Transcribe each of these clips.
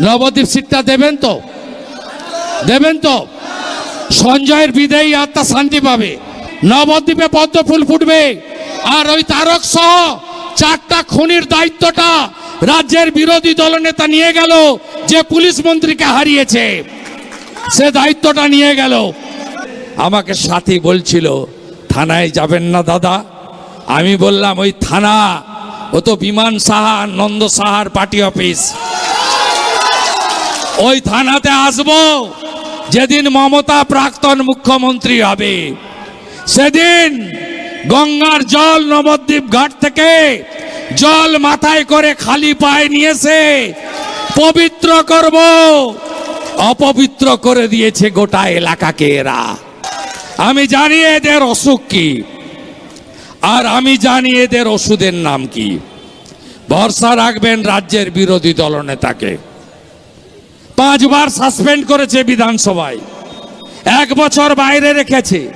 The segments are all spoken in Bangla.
নবদ্বীপ সিটটা দেবেন তো? দেবেন তো? সঞ্জয়ের বিদেয়ী আত্মা শান্তি পাবে। নবদ্বীপে পদ্ম ফুল ফুটবে। আর ওই তারক সহ চারটা খুনির দায়িত্বটা রাজ্যের বিরোধী দলনেতা নিয়ে গেল, যে পুলিশ মন্ত্রীকে হারিয়েছে। সে দায়িত্বটা নিয়ে গেল। আমাকে সাথী বলছিল, থানায় যাবেন না দাদা? আমি বললাম, ওই থানা, ও তো বিমান সাহা, নন্দ সাহার পার্টি অফিস। ওই থানাতে আসব। যেদিন মমতা প্রাক্তন মুখ্যমন্ত্রী হবে, সেদিন গঙ্গার জল নবদ্বীপ ঘাট থেকে জল মাথায় করে খালি পায়ে নিয়েছে পবিত্র করব। অপবিত্র করে দিয়েছে গোটা এলাকাকে এরা। আমি জানি এদের অসুখ কি, আর আমি জানি এদের ওষুধের নাম কি। ভরসা রাখবেন রাজ্যের বিরোধী দলনেতাকে। পাঁচবার সাসপেন্ড করেছে বিধানসভায়। এক বছর বাইরে রেখেছে।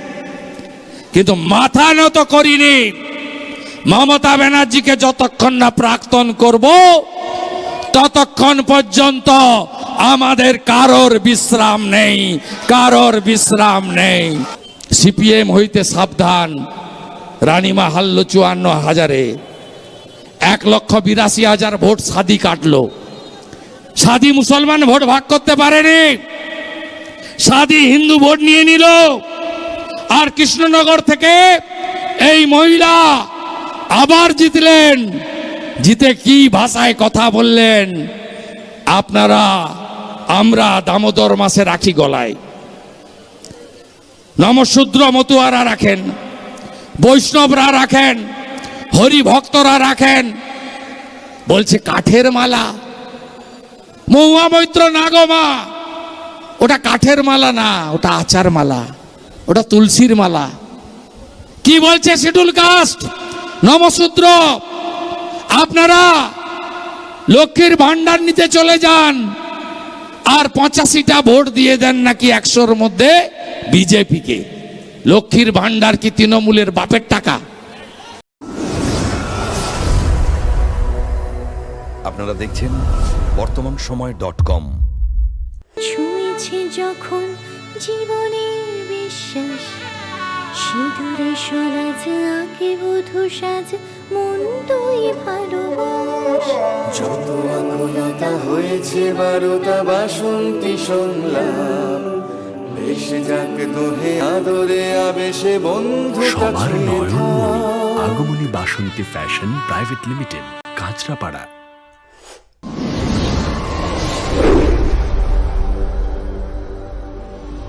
কিন্তু মাথা নত করিনি। মমতা ব্যানার্জিকে যতক্ষণ না প্রাক্তন করব, ততক্ষণ পর্যন্ত আমাদের কারোর বিশ্রাম নেই, কারোর বিশ্রাম নেই। সিপিএম হইতে সাবধান, রানীমা হাল্লো চুয়ান্ন হাজারে। এক লক্ষ বিরাশি হাজার ভোট সাদি কাটলো। সাদি মুসলমান ভোট ভাগ করতে পারেনি। সাদি হিন্দু ভোট নিয়ে নিল। আর কৃষ্ণনগর থেকে এই মহিলা আবার জিতলেন। জিতে কি ভাষায় কথা বললেন? আপনারা, আমরা দামোদর মাসে রাখি গলায়। নমশূদ্র মতুয়ারা রাখেন। বৈষ্ণবরা রাখেন। হরি ভক্তরা রাখেন। বলছে কাঠের মালা। মহুয়া মৈত্র না গো মা ওটা কাঠের মালা না, ওটা আচার মালা, ওটা তুলসীর মালা। কি বলছে শিডুল কাস্ট? নমশূদ্র আপনারা লক্ষ্মীর ভান্ডার নিতে চলে যান, আর পঁচাশিটা ভোট দিয়ে দেন নাকি একশোর মধ্যে বিজেপিকে। লক্ষ্মীর ভান্ডার কি তৃণমূলের বাপের টাকা? আপনারা দেখছেন বর্তমান সময় ডট কম। ছুঁয়েছে যখন জীবনের বিশ্বাস। সিঁদুরে সরাজ আঁকে বধু সাজ মন তুই ভালোবাস। যত আকুলতা হয়েছে বারোটা বাসন্তী সংলাপ। ভেসে যাক দোহে আদরে আবেশে বন্ধু সবার Nayanmoni Agamani Basanti fashion private limited Kanchrapara.